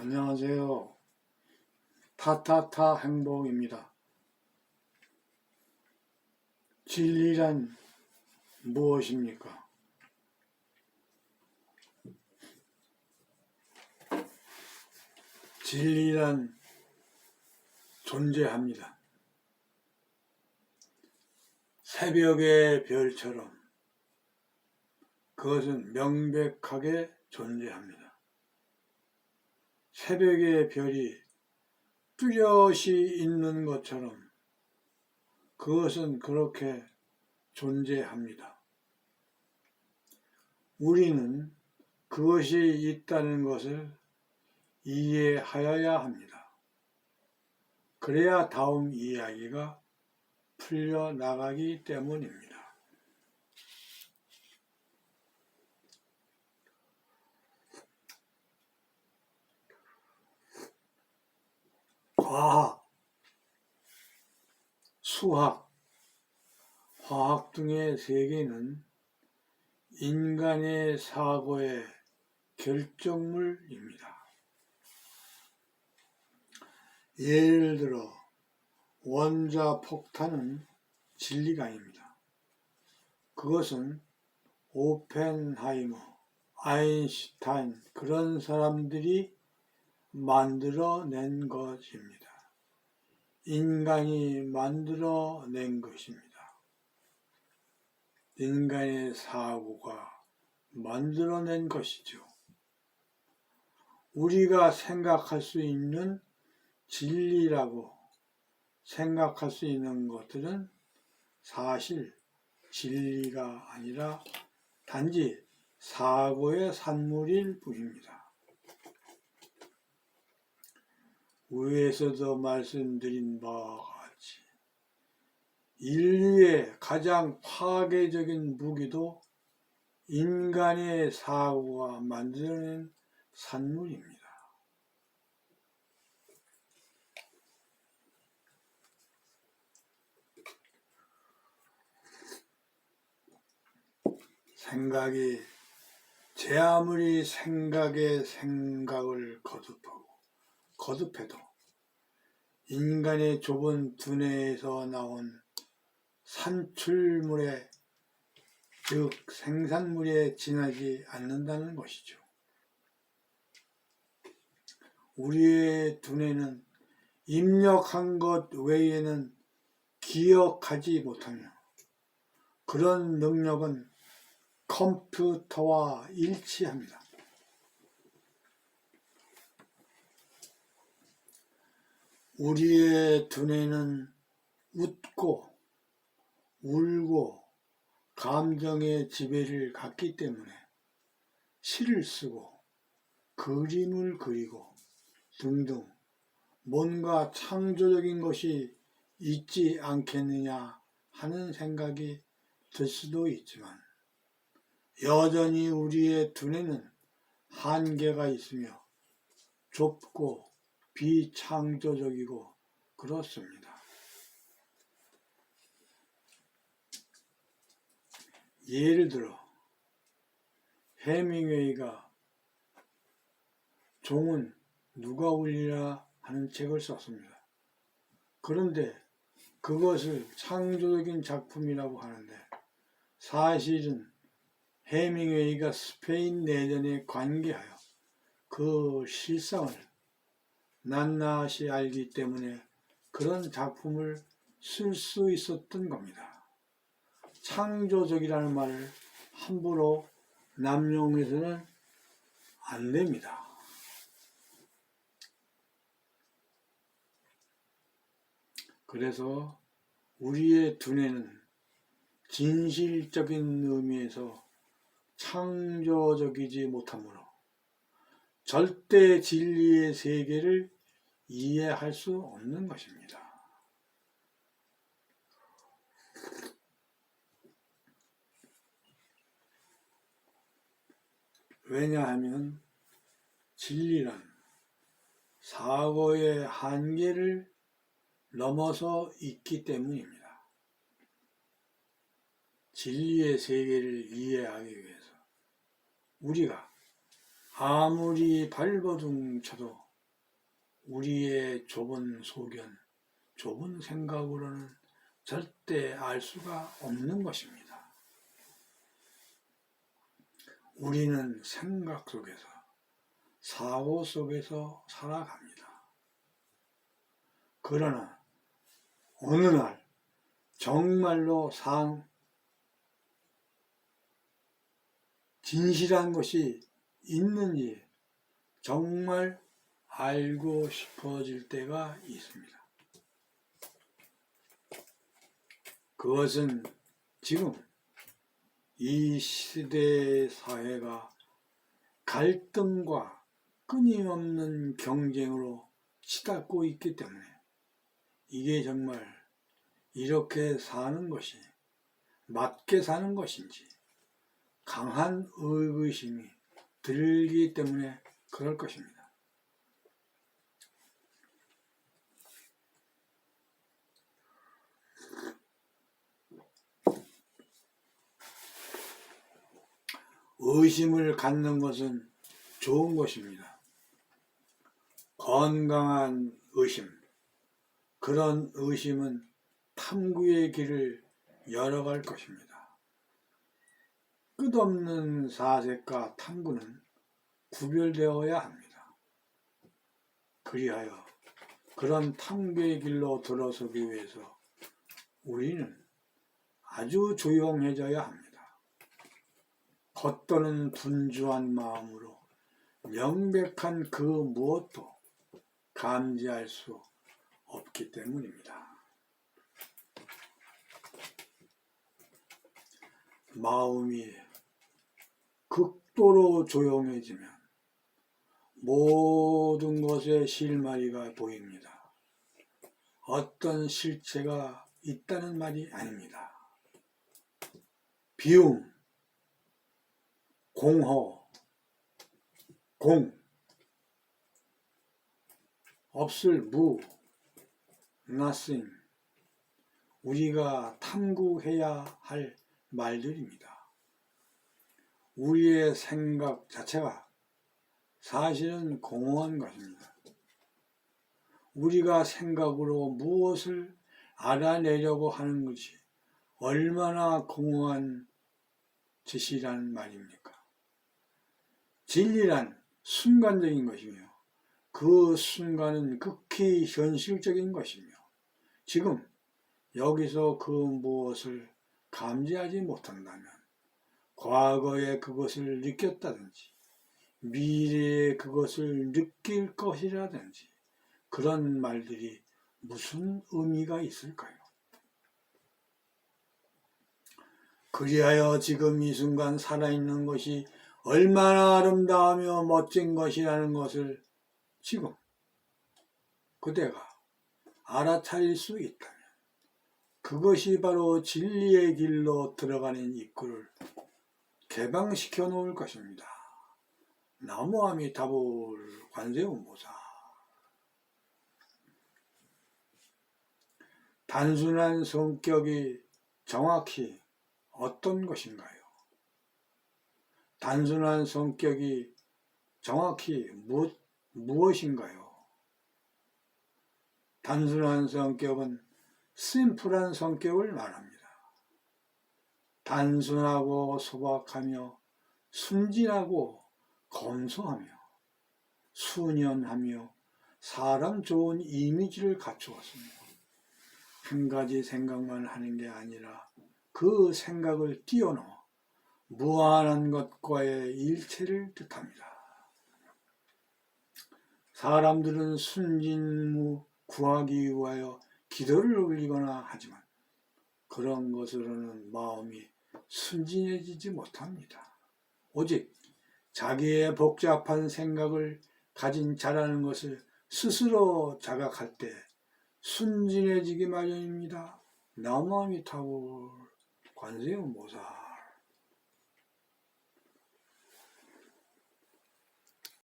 안녕하세요. 타타타 행복입니다. 진리란 무엇입니까? 진리란 존재합니다. 새벽의 별처럼 그것은 명백하게 존재합니다. 새벽의 별이 뚜렷이 있는 것처럼 그것은 그렇게 존재합니다. 우리는 그것이 있다는 것을 이해하여야 합니다. 그래야 다음 이야기가 풀려나가기 때문입니다. 과학, 수학, 화학 등의 세계는 인간의 사고의 결정물입니다. 예를 들어 원자 폭탄은 진리가 아닙니다. 그것은 오펜하이머, 아인슈타인 그런 사람들이 만들어낸 것입니다. 인간이 만들어낸 것입니다. 인간의 사고가 만들어낸 것이죠. 우리가 생각할 수 있는 진리라고 생각할 수 있는 것들은 사실 진리가 아니라 단지 사고의 산물일 뿐입니다. 위에서도 말씀드린 바와 같이 인류의 가장 파괴적인 무기도 인간의 사고가 만들어낸 산물입니다. 생각이 제 아무리 생각에 생각을 거듭하고 거듭해도 인간의 좁은 두뇌에서 나온 산출물에 즉 생산물에 지나지 않는다는 것이죠. 우리의 두뇌는 입력한 것 외에는 기억하지 못하며 그런 능력은 컴퓨터와 일치합니다. 우리의 두뇌는 웃고 울고 감정의 지배를 갖기 때문에 시를 쓰고 그림을 그리고 등등 뭔가 창조적인 것이 있지 않겠느냐 하는 생각이 들 수도 있지만 여전히 우리의 두뇌는 한계가 있으며 좁고 비창조적이고 그렇습니다. 예를 들어 해밍웨이가 종은 누가 울리라 하는 책을 썼습니다. 그런데 그것을 창조적인 작품이라고 하는데 사실은 해밍웨이가 스페인 내전에 관계하여 그 실상을 낱낱이 알기 때문에 그런 작품을 쓸 수 있었던 겁니다. 창조적이라는 말을 함부로 남용해서는 안 됩니다. 그래서 우리의 두뇌는 진실적인 의미에서 창조적이지 못하므로 절대 진리의 세계를 이해할 수 없는 것입니다. 왜냐하면 진리란 사고의 한계를 넘어서 있기 때문입니다. 진리의 세계를 이해하기 위해서 우리가 아무리 발버둥 쳐도 우리의 좁은 소견, 좁은 생각으로는 절대 알 수가 없는 것입니다. 우리는 생각 속에서, 사고 속에서 살아갑니다. 그러나 어느 날 정말로 상 진실한 것이 있는지 정말 알고 싶어질 때가 있습니다. 그것은 지금 이 시대 사회가 갈등과 끊임없는 경쟁으로 치닫고 있기 때문에 이게 정말 이렇게 사는 것이 맞게 사는 것인지 강한 의구심이 들기 때문에 그럴 것입니다. 의심을 갖는 것은 좋은 것입니다. 건강한 의심. 그런 의심은 탐구의 길을 열어갈 것입니다. 끝없는 사색과 탐구는 구별되어야 합니다. 그리하여 그런 탐구의 길로 들어서기 위해서 우리는 아주 조용해져야 합니다. 겉도는 분주한 마음으로 명백한 그 무엇도 감지할 수 없기 때문입니다. 마음이 극도로 조용해지면 모든 것에 실마리가 보입니다. 어떤 실체가 있다는 말이 아닙니다. 비움, 공허, 공, 없을 무, nothing. 우리가 탐구해야 할 말들입니다. 우리의 생각 자체가 사실은 공허한 것입니다. 우리가 생각으로 무엇을 알아내려고 하는 것이 얼마나 공허한 짓이라는 말입니까? 진리란 순간적인 것이며 그 순간은 극히 현실적인 것이며 지금 여기서 그 무엇을 감지하지 못한다면 과거에 그것을 느꼈다든지 미래에 그것을 느낄 것이라든지 그런 말들이 무슨 의미가 있을까요? 그리하여 지금 이 순간 살아있는 것이 얼마나 아름다우며 멋진 것이라는 것을 지금 그대가 알아차릴 수 있다면 그것이 바로 진리의 길로 들어가는 입구를 개방시켜 놓을 것입니다. 나무아미 다불 관세음보사 단순한 성격이 정확히 어떤 것인가요? 단순한 성격이 정확히 무엇, 무엇인가요? 단순한 성격은 심플한 성격을 말합니다. 단순하고 소박하며 순진하고 검소하며 순연하며 사람 좋은 이미지를 갖추었습니다. 한 가지 생각만 하는 게 아니라 그 생각을 뛰어넘어 무한한 것과의 일체를 뜻합니다. 사람들은 순진무 구하기 위하여 기도를 올리거나 하지만 그런 것으로는 마음이 순진해지지 못합니다. 오직 자기의 복잡한 생각을 가진 자라는 것을 스스로 자각할 때 순진해지기 마련입니다. 나무아미타불 관세음보사